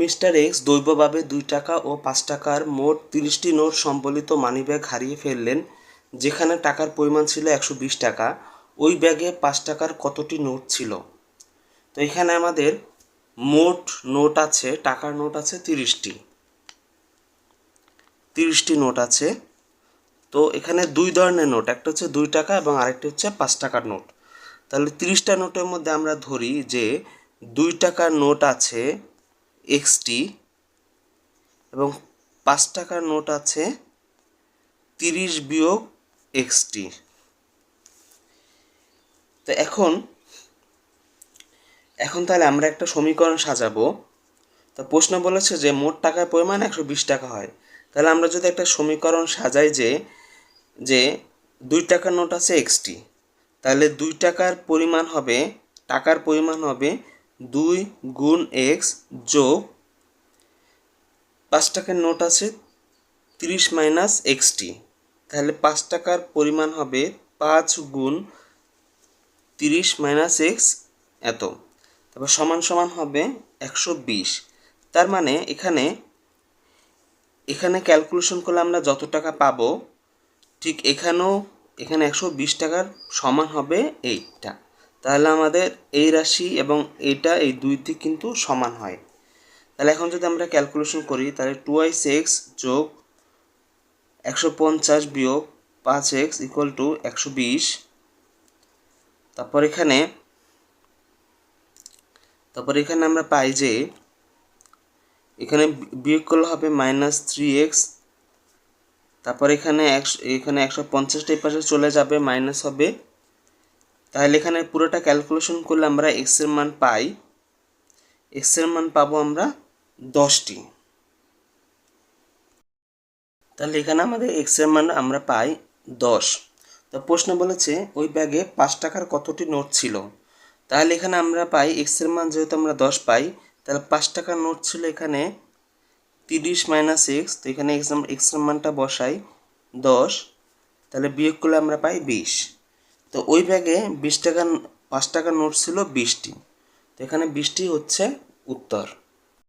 Mister x দৈবভাবে দুই টাকা ও পাঁচ টাকার মোট তিরিশটি নোট সম্বলিত মানিব্যাগ হারিয়ে ফেললেন, যেখানে টাকার পরিমাণ ছিল একশো বিশ টাকা। ওই ব্যাগে পাঁচ টাকার কতটি নোট ছিল? তো এখানে আমাদের মোট নোট আছে, টাকার নোট আছে তিরিশটি। তিরিশটি নোট আছে। তো এখানে দুই ধরনের নোট, একটা হচ্ছে দুই টাকা এবং আরেকটি হচ্ছে পাঁচ টাকার নোট। তাহলে তিরিশটা নোটের মধ্যে আমরা ধরি যে দুই টাকার নোট আছে এক্সটি এবং পাঁচ টাকার নোট আছে তিরিশ বিয়োগ এক্সটি তো এখন এখন তাহলে আমরা একটা সমীকরণ সাজাবো। তো প্রশ্ন বলেছে যে মোট টাকার পরিমাণ একশো বিশ টাকা হয়। তাহলে আমরা যদি একটা সমীকরণ সাজাই যে যে দুই টাকার নোট আছে এক্সটি তাহলে দুই টাকার পরিমাণ হবে, টাকার পরিমাণ হবে দুই গুণ এক্স যোগ পাঁচ টাকার নোট আছে তিরিশ মাইনাস এক্সটি। তাহলে পাঁচ টাকার পরিমাণ হবে পাঁচ গুণ তিরিশ মাইনাস এক্স এত। তারপর সমান সমান হবে একশো বিশ। তার মানে এখানে এখানে ক্যালকুলেশন করলে আমরা যত টাকা পাবো, ঠিক এখানেও, এখানে একশো বিশ টাকার সমান হবে এইটা তাহলে আমাদের এই রাশি এবং এইটা, এই দুই দিক কিন্তু সমান হয়। তাহলে এখন যদি আমরা ক্যালকুলেশন করি, তাহলে টু আইস এক্স যোগ একশো পঞ্চাশ বিয়োগ পাঁচ এক্স ইকুয়াল টু একশো বিশ। তারপর এখানে তারপর এখানে আমরা পাই যে, এখানে বিয়োগ করলে হবে মাইনাস থ্রি এক্স তারপর এখানে একশো এখানে একশো পঞ্চাশটা পাশে চলে যাবে মাইনাস হবে তাহলে এখানে পুরোটা ক্যালকুলেশন করলে আমরা এক্সের মান পাই। এক্সের মান পাবো আমরা দশটি। তাহলে এখানে আমাদের এক্সের মান আমরা পাই দশ। তো প্রশ্ন বলেছে, ওই ব্যাগে পাঁচ টাকার কতটি নোট ছিল? তাহলে এখানে আমরা পাই এক্সের মান যেহেতু আমরা দশ পাই, তাহলে পাঁচ টাকার নোট ছিল এখানে তিরিশ মাইনাস এক্স তো এখানে এক্স এক্সের মানটা বসাই দশ। তাহলে বিয়োগ করলে আমরা পাই বিশ। তো ওই ব্যাগে বিশ টাকার, পাঁচ টাকার নোট ছিল বিশটি। তো এখানে বিশটি হচ্ছে উত্তর।